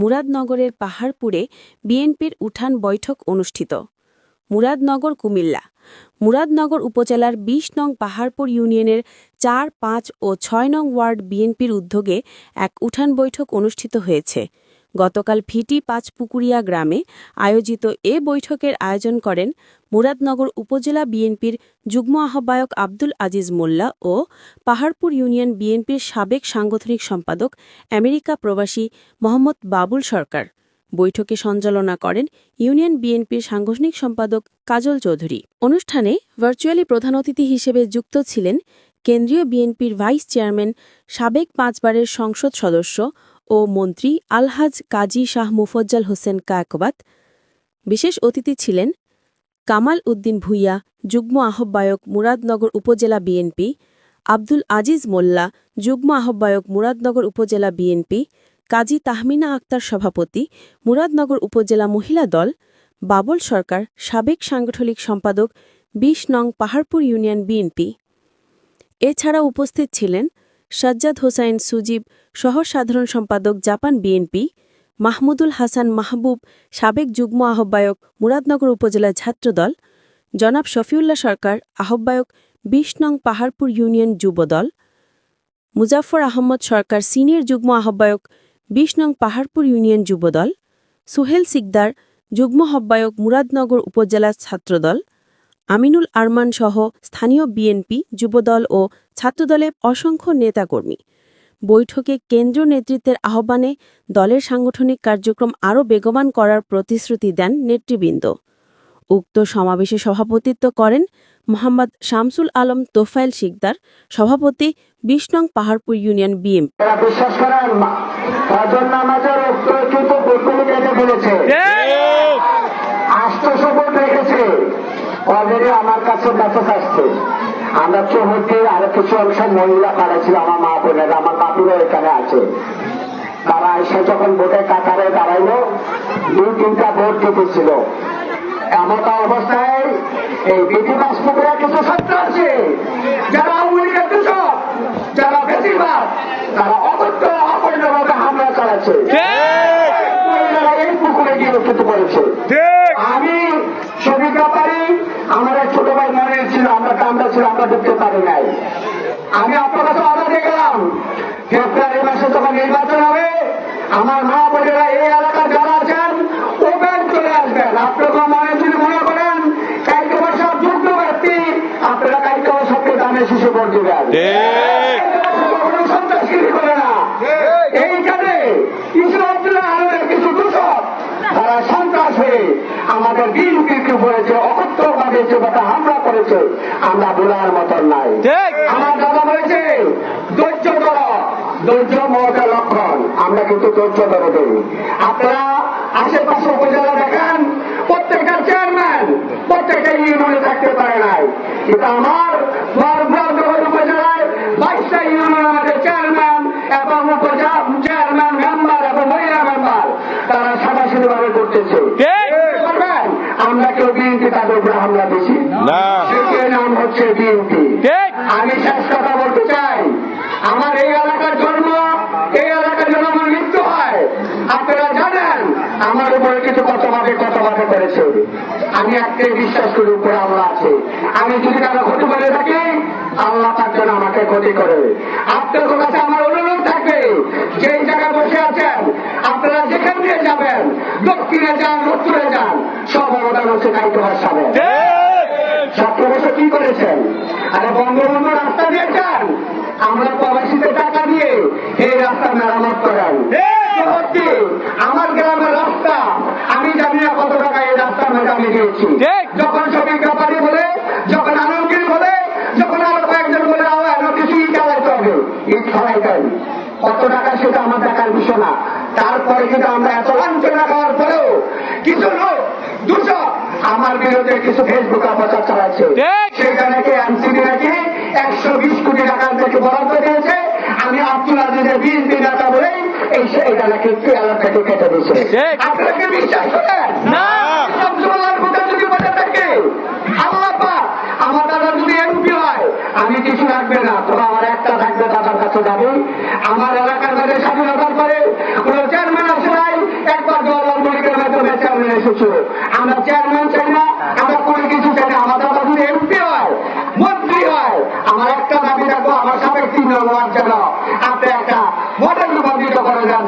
মুরাদনগরের পাহাড়পুরে বিএনপির উঠান বৈঠক অনুষ্ঠিত। মুরাদনগর, কুমিল্লা। মুরাদনগর উপজেলার ২০ নং পাহাড়পুর ইউনিয়নের চার, পাঁচ ও ছয় নং ওয়ার্ড বিএনপির উদ্যোগে এক উঠান বৈঠক অনুষ্ঠিত হয়েছে। গতকাল ভিটি পাঁচপুকুরিয়া গ্রামে আয়োজিত এ বৈঠকের আয়োজন করেন মুরাদনগর উপজেলা বিএনপির যুগ্ম আহ্বায়ক আব্দুল আজিজ মোল্লা ও পাহাড়পুর ইউনিয়ন বিএনপির সাবেক সাংগঠনিক সম্পাদক আমেরিকা প্রবাসী মোহাম্মদ বাবুল সরকার। বৈঠকে সঞ্চালনা করেন ইউনিয়ন বিএনপির সাংগঠনিক সম্পাদক কাজল চৌধুরী। অনুষ্ঠানে ভার্চুয়ালি প্রধান অতিথি হিসেবে যুক্ত ছিলেন কেন্দ্রীয় বিএনপির ভাইস চেয়ারম্যান সাবেক পাঁচবারের সংসদ সদস্য ও মন্ত্রী আলহাজ কাজী শাহ মুফজ্জাল হোসেন কায়কবাত বিশেষ অতিথি ছিলেন কামাল উদ্দিন ভূঁইয়া, যুগ্ম আহ্বায়ক মুরাদনগর উপজেলা বিএনপি, আব্দুল আজিজ মোল্লা, যুগ্ম আহ্বায়ক মুরাদনগর উপজেলা বিএনপি, কাজী তাহমিনা আক্তার সভাপতি, মুরাদনগর উপজেলা মহিলা দল, বাবল সরকার, সাবেক সাংগঠনিক সম্পাদক ২০ নং পাহাড়পুর ইউনিয়ন বিএনপি। এছাড়া উপস্থিত ছিলেন সাজ্জাদ হোসাইন সুজিব সহ সাধারণ সম্পাদক জাপান বিএনপি মাহমুদুল হাসান মাহবুব, সাবেক যুগ্ম আহ্বায়ক মুরাদনগর উপজেলা ছাত্রদল, জনাব শফিউল্লাহ সরকার, আহ্বায়ক ২০ নং পাহাড়পুর ইউনিয়ন যুবদল, মুজাফর আহমদ সরকার সিনিয়র যুগ্ম আহ্বায়ক ২০ নং পাহাড়পুর ইউনিয়ন যুবদল, সুহেল সিকদার, যুগ্ম আহ্বায়ক মুরাদনগর উপজেলা ছাত্রদল আমিনুল আরমান সহ স্থানীয় বিএনপি যুবদল ও ছাত্রদলের অসংখ্য নেতাকর্মী। বৈঠকে কেন্দ্রীয় নেতৃত্বের আহ্বানে দলের সাংগঠনিক কার্যক্রম আরও বেগবান করার প্রতিশ্রুতি দেন নেতৃবৃন্দ। উক্ত সমাবেশে সভাপতিত্ব করেন মোহাম্মদ শামসুল আলম তোফায়েল শিকদার সভাপতি বিশ নং পাহাড়পুর ইউনিয়ন বিএম বিশ্বাস করেন অলরেডি আমার কাছে মেসেজ আসছে। আমরা চৌহদ্দি আরও কিছু অংশ মহিলা পাড়া আমার মা বোনের, আমার বাপুরও এখানে আছে। তারা এসে যখন ভোটের কাতারে দাঁড়াইলো, দুই তিনটা ভোট কেটেছিল এমন অবস্থায় এই বিধি বাস্তবের কিছু ছাত্র আছে, যারা লীগের কৃষক, যারা বেশিরভাগ, তারা অবৈধ, অবৈধভাবে হামলা চালাচ্ছে মহিলারা এই পুকুরে গিয়ে রক্ষিত করেছে আমি শরীর ব্যাপারী আমার এক ছোট ভাই মনে ছিল আমরা কামরা ছিল আমরা ঢুকতে পারি নাই। আমি আপনার কাছে অর্ডার দিয়ে গেলাম ফেব্রুয়ারি মাসে যখন নির্বাচন হবে আমার মা বোনেরা এই এলাকার যারা আছেন ওপেন চলে আসবেন। আপনারা মনে যদি মনে করেন কাইকে সব যোগ্য ব্যক্তি আপনারা কাইকে সবকে দামে শিশু ভোট দিবেন। সন্ত্রাসগিরি করে না। এইখানে কিছু আপনারা আরবের কিছু দূষক তারা সন্ত্রাস হয়ে আমাদের বিএনপিকে বলেছে অকথ্যভাবে যে কথা হামলা করেছে আমরা বলার মতন নাই। আমার দাদা বলেছে ধৈর্য ধর। ধৈর্য মহতের লক্ষণ আমরা কিন্তু ধৈর্য ধরে দেই। আপনারা আশেপাশে উপজেলা দেখেন প্রত্যেকটা চেয়ারম্যান প্রত্যেকটা ইউনিয়নে থাকতে পারে নাই। কিন্তু আমার বরফনগর উপজেলায় বাইশটা ইউনিয়ন আমাদের চেয়ারম্যান এবং উপজেলা চেয়ারম্যান মেম্বার এবং মহিলা মেম্বার তারা সাদাসিধি ভাবে করতেছে আমরা কেউ বিএনপি তাদের উপরে হামলা হচ্ছে বিএনপি আমি শেষ কথা বলতে চাই। আমার এই এলাকার জন্ম এই এলাকার জন্য আমার মৃত্যু হয়। আপনারা জানেন আমার উপরে কিছু কত ভাবে করেছে। আমি একটাই বিশ্বাস করি উপরে আল্লাহ আছে। আমি যদি কারও ক্ষতি করে থাকি আল্লাহ তার জন্য আমাকে ক্ষতি করে। আপনাদের কাছে আমার অনুরোধ থাকবে যেই জায়গায় বসে আছেন আপনারা যেখান দিয়ে যাবেন দক্ষিণে যান উত্তরে যান সব অবদান হচ্ছে দায়িত্ব বছর কি করেছেন। আরে বঙ্গবন্ধু রাস্তা দিয়েছেন আমরা প্রবাসীদের টাকা দিয়ে এই রাস্তা মেরামত করেন আমার গ্রামের রাস্তা আমি জানি না কত টাকা এই রাস্তা মেরামে দিয়েছি। যখন ছবি ব্যাপারী বলে যখন আলমগীর বলে যখন আরও কয়েকজন বলে আবার কিছু চালাইতে হবে। ইট ছড়াইতেন কত টাকা সেটা আমার দেখার বিষয় না। তারপরে কিন্তু আমরা এত লাঞ্ছনা খাওয়ার পরেও কিছু লোক দুশো আমার বিরুদ্ধে কিছু ফেসবুক অপচার চালাচ্ছে। সেখানে কি? এনসিবি নাকি? একশো বিশ কোটি টাকা থেকে বরাদ্দ দিয়েছে আমি আব্দুল আজিজের বিএনপি নেতা বলেই এই এটা নাকি পেয়ালা থেকে কেটে দিয়েছে। আপনাকে বিশ্বাস করেন না। বলে আমার দাদা যদি এমপি হয় আমি কিছু রাখবে না তবে আমার একটা থাকবে দাদার কাছে যাবে আমার এলাকার কাছে স্বাধীনতার পরে কোন চেয়ারম্যান আসে নাই এসেছ। আমরা চেয়ারম্যান চাই না, আমরা কোনো কিছু চাই না, আমাদের যদি এমপি হয়, মন্ত্রী হয়। আমার একটা দাবি রাখব আমার সাবেক তিন নম্বর যেন আপনি একটা মডেল রূপান্তরিত করে যান